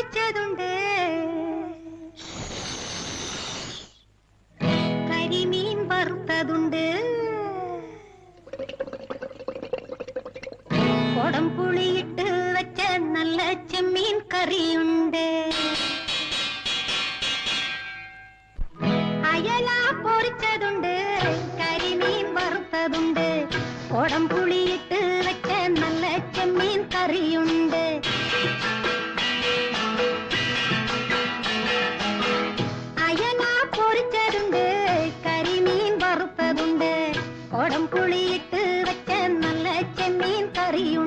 പൊരിച്ചതുണ്ട് കരിമീൻ വറുത്തതുണ്ട്. കൊടം പുളിയിട്ട് വെച്ച നല്ല ചെമ്മീൻ കറിയുണ്ട്. അയല പൊരിച്ചതുണ്ട് കരിമീൻ വറുത്തതുണ്ട്. കൊടം പുളിയിട്ട് വെച്ച നല്ല ചെമ്മീൻ കറിയുണ്ട്. ஓடம் புளியிட்டு வச்ச நல்ல செம்மீன் கறியும்